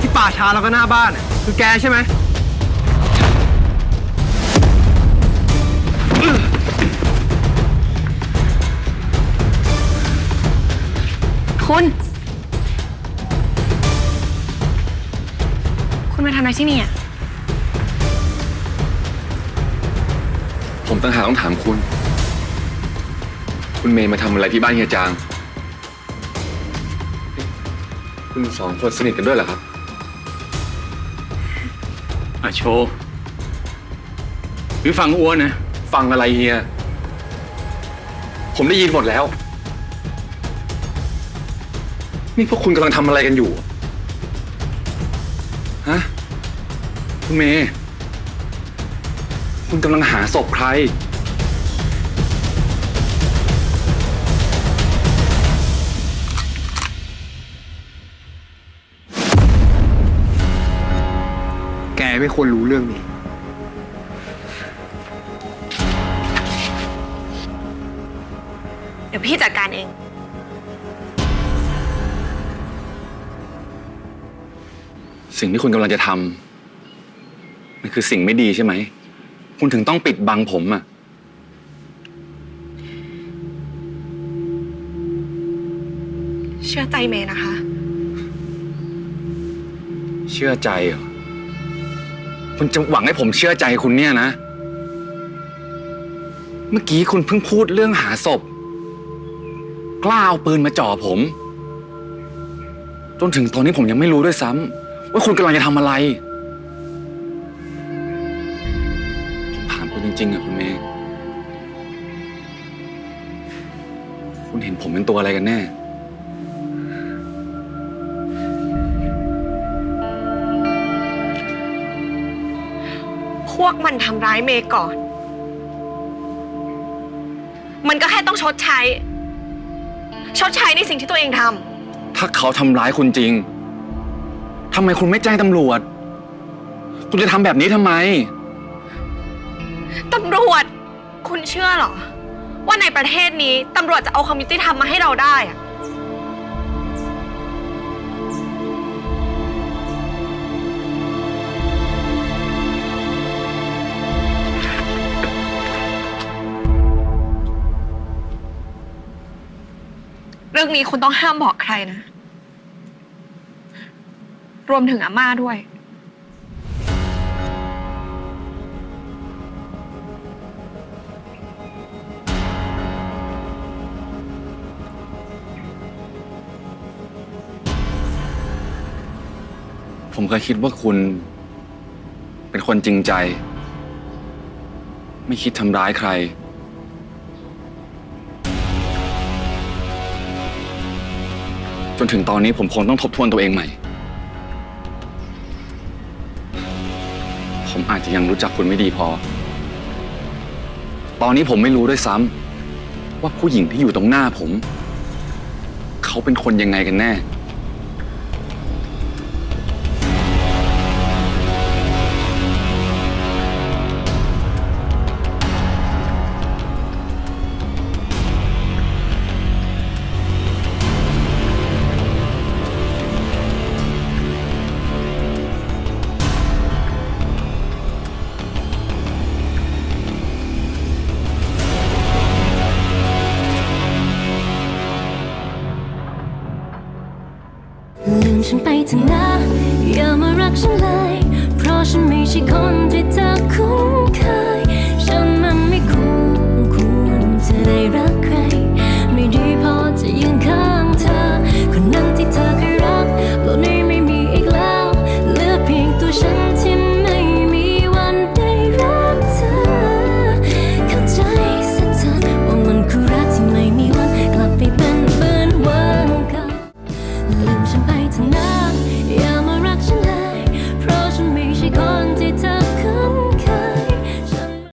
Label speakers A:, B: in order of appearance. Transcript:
A: ที่ป่าช้าแล้วก็หน้าบ้านน่ะคือแกใช่ไหม
B: คุณ คุณมาทำอะไรที่นี่อะ
C: ผมตั้งหากต้องถามคุณ คุณเมย์มาทำอะไรที่บ้านเฮียจาง คุณสองคนสนิทกันด้วยเหรอครับ
D: อาโชว์หรือฟังอ้วนนะ
C: ฟังอะไรเฮีย ผมได้ยินหมดแล้ว นี่พวกคุณกำลังทำอะไรกันอยู่ ฮะ คุณเมย์ คุณกำลังหาศพใคร
A: ไม่ควรรู้เรื่องนี้
B: เดี๋ยวพี่จัดการเอง
C: สิ่งที่คุณกำลังจะทำมันคือสิ่งไม่ดีใช่ไหม คุณถึงต้องปิดบังผมอะ
B: เชื่อใจเมย์นะคะ
C: เชื่อใจเหรอ คุณจะหวังให้ผมเชื่อใจคุณเนี่ยนะ เมื่อกี้คุณเพิ่งพูดเรื่องหาศพ กล้าเอาปืนมาจ่อผม จนถึงตอนนี้ผมยังไม่รู้ด้วยซ้ำว่าคุณกำลังจะทำอะไร ผมถามคุณจริงๆอะคุณเมย์ คุณเห็นผมเป็นตัวอะไรกันแน่
B: วกมันทำร้ายเมย์ก่อน มันก็แค่ต้องชดใช้ ชดใช้ในสิ่งที่ตัวเองท
C: ถ้าเขาทำร้ายคุณจริงทำไมคุณไม่แจ้งตำรวจ คุณจะทำแบบนี้ทำไมำ
B: ตำรวจ คุณเชื่อเหรอ ว่าในประเทศนี้ตำรวจจะเอาความยุติธรรมมาให้เราได้อะ รื่องนี้คุณต้องห้ามบอกใครนะ รวมถึงอาม่าด้วย
C: ผมเคยคิดว่าคุณ เป็นคนจริงใจ ไม่คิดทำร้ายใคร จนถึงตอนนี้ผมคงต้องทบทวนตัวเองใหม่ ผมอาจจะยังรู้จักคุณไม่ดีพอ ตอนนี้ผมไม่รู้ด้วยซ้ำว่าผู้หญิงที่อยู่ตรงหน้าผม เขาเป็นคนยังไงกันแน่
E: ฉันไปเถอะนะอย่ามารักฉันเลย เพราะฉันไม่ใช่คนที่เธอคุ้น